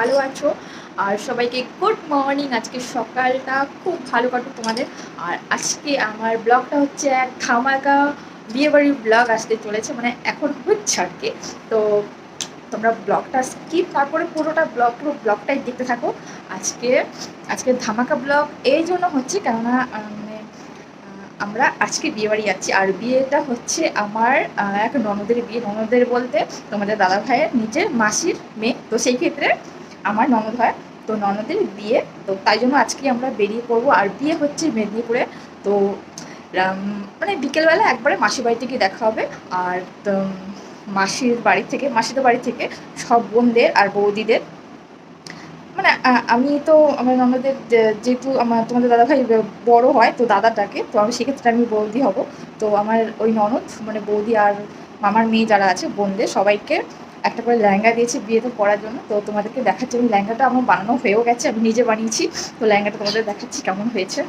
ভালো আছো। আর সবাইকে গুড মর্নিং আজকে সকালটা খুব ভালো কাটুক তোমাদের। আর আজকে আমার ব্লগটা হচ্ছে এক ধামাকা বিয়েবাড়ির ব্লগ আসতে চলেছে মানে এখন হচ্ছে আর কি তো তোমরা ব্লগটা স্কিপ তারপরে পুরোটা ব্লগ, পুরো ব্লগটাই দেখতে থাকো। আজকে আজকে ধামাকা ব্লগ এই জন্য হচ্ছে কেননা মানে আমরা আজকে বিয়ে বাড়ি যাচ্ছি। আর বিয়েটা হচ্ছে আমার এক ননদের বিয়ে। ননদের বলতে তোমাদের দাদা ভাইয়ের নিজের মাসির মেয়ে। তো সেই ক্ষেত্রে আমার ননদ হয়, তো ননদের বিয়ে, তো তাই জন্য আজকে আমরা বেরিয়ে পড়ব। আর বিয়ে হচ্ছে মেদিনীপুরে, তো মানে বিকেলবেলা একবারে মাসির বাড়িতে গিয়ে দেখা হবে। আর মাসির বাড়ি থেকে, মাসিদের বাড়ি থেকে সব বোনদের আর বৌদিদের। মানে আমি তো আমার ননদের যেহেতু আমার, তোমাদের দাদাভাই ব- বড় হয়, তো দাদাটাকে, তো আমি সেক্ষেত্রে আমি বৌদি হব। তো আমার ওই ননদ মানে বৌদি আর মামার মেয়ে যারা আছে, বোনদের সবাইকে একটা করে লেহেঙ্গা দিয়েছি বিয়েতে পরার জন্য। তো তোমাদেরকে দেখাচ্ছি আমি লেহেঙ্গাটা আমার বানানো হয়েও গেছে, আমি নিজে বানিয়েছি। তো লেহেঙ্গাটা তোমাদের দেখাচ্ছি কেমন হয়েছে।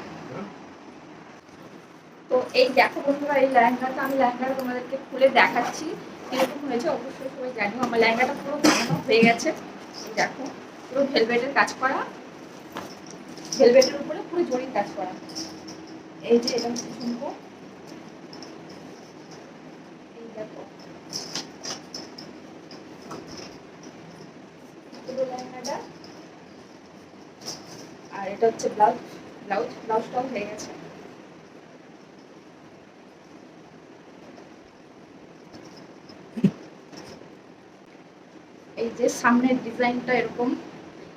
তো এই দেখো বন্ধুরা, এই লেহেঙ্গাটা আমি লেহেঙ্গাটা তোমাদেরকে খুলে দেখাচ্ছি। কীরকম হয়েছে, অবশ্যই সবাই জানিও। আমার লেহেঙ্গাটা পুরো বানানো হয়ে গেছে। দেখো, পুরো ভেলভেটের কাজ করা। ভেলভেটের উপরে পুরো জরির কাজ করা। এই যে, এটা শুনব এই দেখো পুরো লেহেঙ্গাটা আর এটা হচ্ছে ব্লাউজ ব্লাউজ ব্লাউজটাও হয়ে গেছে। এই যে সামনের ডিজাইনটা এরকম,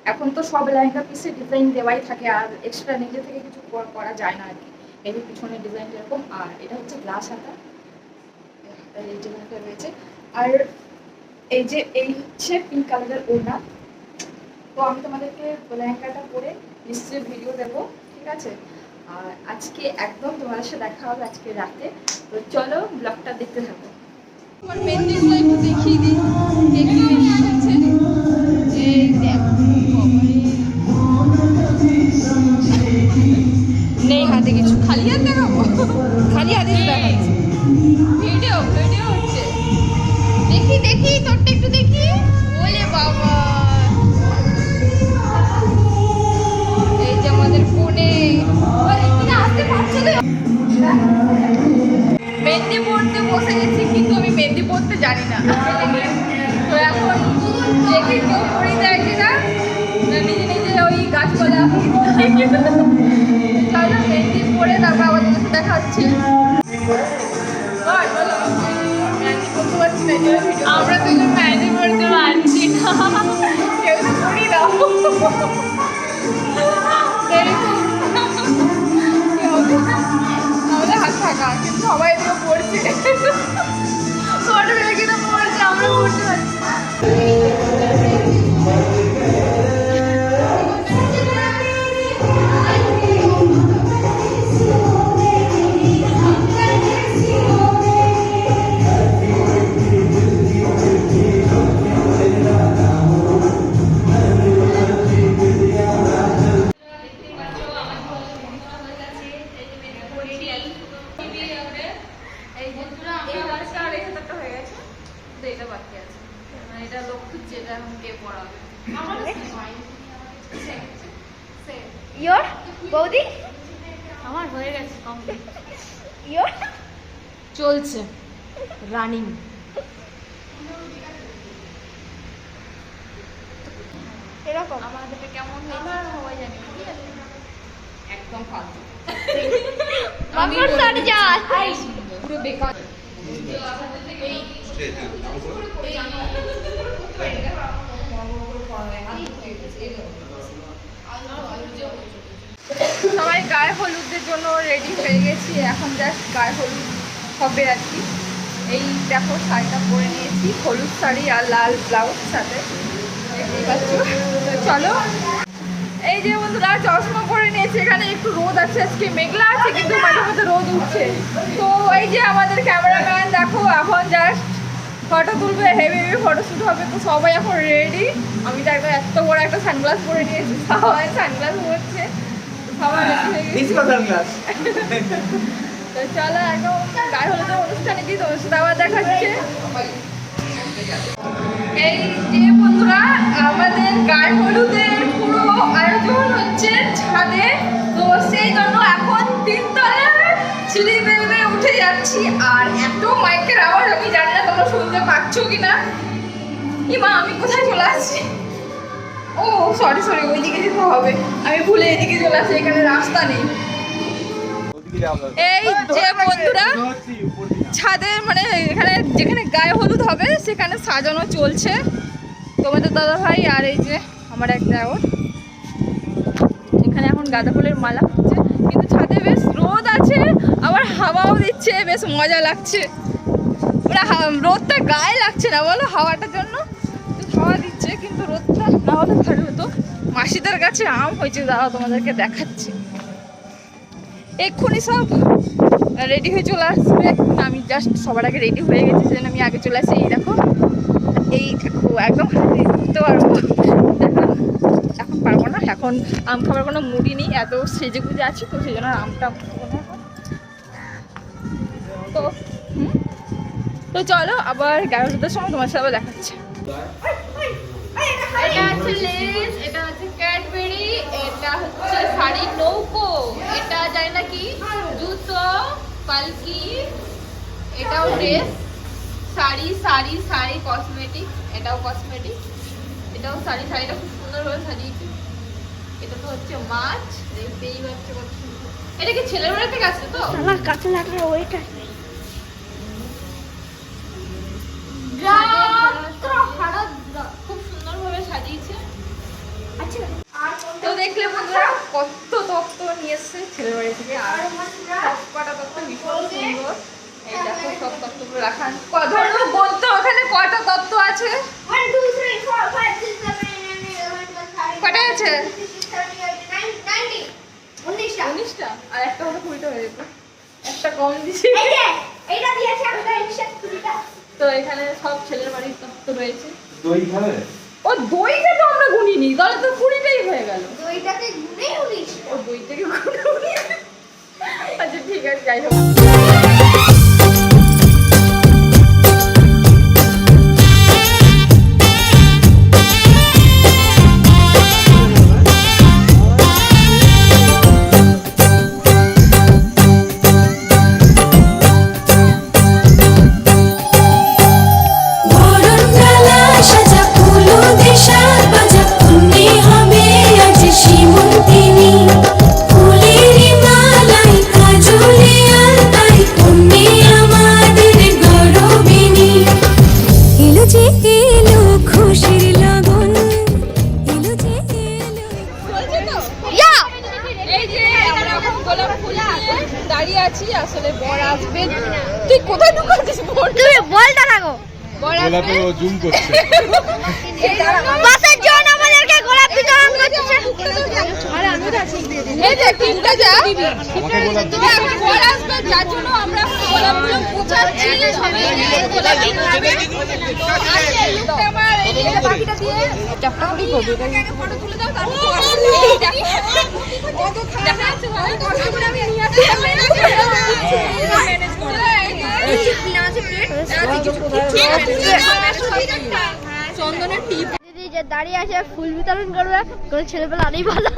এখন তো সব লেহেঙ্গা পিসে ডিজাইন দেওয়াই থাকে, আর এক্সট্রা নিজে থেকে কিছু করা- যায় না আর কি। এই পিছনের ডিজাইনটা এরকম, আর এটা হচ্ছে গ্লাস হাতা। এই ডিজাইনটা রয়েছে। আর এই যে এই হচ্ছে পিঙ্ক কালারের ওড়না। তো আমি তোমাদেরকে লেহেঙ্গাটা পরে নিশ্চয়ই ভিডিও দেবো ঠিক আছে? আর আজকে একদম তোমাদের সাথে দেখা হবে আজকে রাতে। তো চলো ব্লগটা দেখতে থাকো। আমার পেন্টিংগুলো একটু দেখিয়ে দিই দেখি এই নেই হাতে কিছু খালি হাত দেখাবো জানি না। তো এখন দেখি কেউ পড়ে যায় কিনা? নিজে নিজে ওই গাছপালা মেহেন্দি তারপর সাথে দেখা হচ্ছে পারছি না, এই জন্য আমরা দুজন মেহেন্দি পড়তে পারছি না। কেউ পড়ি দাও ইয়োর বৌদি আমার হয়ে গেছে কমপ্লিট ইয়োর চলছে রানিং এরকম আমাদেরটা কেমন হয়েছে সবাই জানে ঠিক আছে একদম ফালতু মামার সার যাস পুরো বেকার সবাই গায়ে হলুদের জন্য রেডি হয়ে গেছি। এখন জাস্ট গায়ে হলুদ হবে আর কি। এই দেখো, শাড়িটা পরে নিয়েছি। হলুদ শাড়ি আর লাল ব্লাউজ সাথে। চলো। এই যে বন্ধুরা, চশমা পরে নিয়েছি। এখানে একটু রোদ আছে। আজকে মেঘলা আছে, কিন্তু মাঝে মধ্যে রোদ উঠছে। তো এই যে আমাদের ক্যামেরাম্যান দেখো, এখন জাস্ট ফটো তুলবে হেভি হেভি ফটোশ্যুট হবে তো সবাই এখন রেডি আমি তো একদম এত বড় একটা সানগ্লাস পরে নিয়েছি সবাই সানগ্লাস পরছে। সবাই হয়ে তো চলো একদম গায়ে অনুষ্ঠানে গিয়ে তোমার সাথে আবার দেখাচ্ছে এই যে বন্ধুরা আমাদের গায়ে হলুদের পুরো আয়োজন হচ্ছে ছাদে। তো সেই জন্য এখন তিনতলা সিঁড়ি বেয়ে উঠে যাচ্ছি আর এত মাইকের আওয়াজ আমি জানি না তোমরা শুনতে পাচ্ছ কিনা। ইমা আমি কোথায় চলে আসছি? ও সরি সরি ওইদিকে যেতে হবে। আমি ভুলে এদিকে চলে আসছি এখানে রাস্তা নেই। এই যে বন্ধুরা ছাদে মানে এখানে যেখানে গায়ে হলুদ হবে সেখানে সাজানো চলছে। তোমাদের দাদা ভাই আর এই যে আমার এক দেওর। এখানে এখন গাঁদা ফুলের মালা হচ্ছে কিন্তু ছাদে বেশ রোদ আছে। দিচ্ছে বেশ মজা লাগছে। হা- রোদটা গায়ে লাগছে না বলো, হাওয়াটার জন্য? হাওয়া দিচ্ছে, কিন্তু রোদটা না হলে ভালো হতো। মাসিদের কাছে আম হয়েছে, দাদা তোমাদেরকে দেখাচ্ছি। এক্ষুনি সব রেডি হয়ে চলে আসবে। আমি জাস্ট সবার আগে রেডি হয়ে গেছি, সেজন্য আমি আগে চলে আসি, এই দেখো। এই দেখো, একদম হাতে ধরতে পারব। এখন পারব না, এখন আম খাবার কোনো মুড়ি নেই, এত সেজে গুজে আছি, তো সেই জন্য আমটা। তো তো চলো আবার গায়ে হলুদের সময় তোমার সাথে আবার দেখাচ্ছে। এটা হচ্ছে লেস এটা হচ্ছে ক্যাডবেরি এটা হচ্ছে শাড়ি নৌকো। এটা যায় নাকি জুতো পালকি এটাও ড্রেস। শাড়ি শাড়ি শাড়ি কসমেটিক এটাও কসমেটিক এটাও শাড়ি শাড়িটা খুব সুন্দরভাবে সাজিয়েছি। এটা তো হচ্ছে মাছ দেখতেই পাচ্ছ কত সুন্দর। এটা কি ছেলের বাড়ি থেকে আসছে তো? কাছে লাগলে ওইটা খুব সুন্দরভাবে সাজিয়েছে তো দেখলে বন্ধুরা কত তত্ত্ব নিয়ে এসছে ছেলের বাড়ি থেকে আর কটা তত্ত্ব ভীষণ সুন্দর। এই দেখো সব তত্ত্বগুলো রাখা ধরো বলতো ওখানে কটা তত্ত্ব আছে? কটা আছে? উনিশটা। আর একটা হলো কুড়িটা হয়ে যেত। একটা কম দিছি তো এখানে সব ছেলের বাড়ির তত্ত্ব রয়েছে। দই খাবে ও দইটা তো আমরা গুনিনি তাহলে তো কুড়িটাই হয়ে গেল। ও দইটাকে থেকে উনিশ আচ্ছা ঠিক আছে যাই হোক। গোলাপে ও জুম করছে। জন্য বাসের জন আমাদেরকে গোলাপ বিতরণ করছে। এই যে তিনটা যা। আমাকে গোলাপ তো এখন বর আসবে যার জন্য আমরা গোলাপগুলো গোছাচ্ছি। সবাই মিলে গোলাপগুলো তো আসছে লুকটা আমার এই যে বাকিটা দিয়ে। চাপটা করে করবে এটা ফটো তুলে দাও তারপর এই দেখো কত দেখা যাচ্ছে ভাই কষ্ট করে আমি নিয়ে আসছি ম্যানেজ করে চন্দনের টিপ দিদি যে দাঁড়িয়ে আছে ফুল বিতরণ করবে। কোনো ছেলেপেলে আনেই ভালো।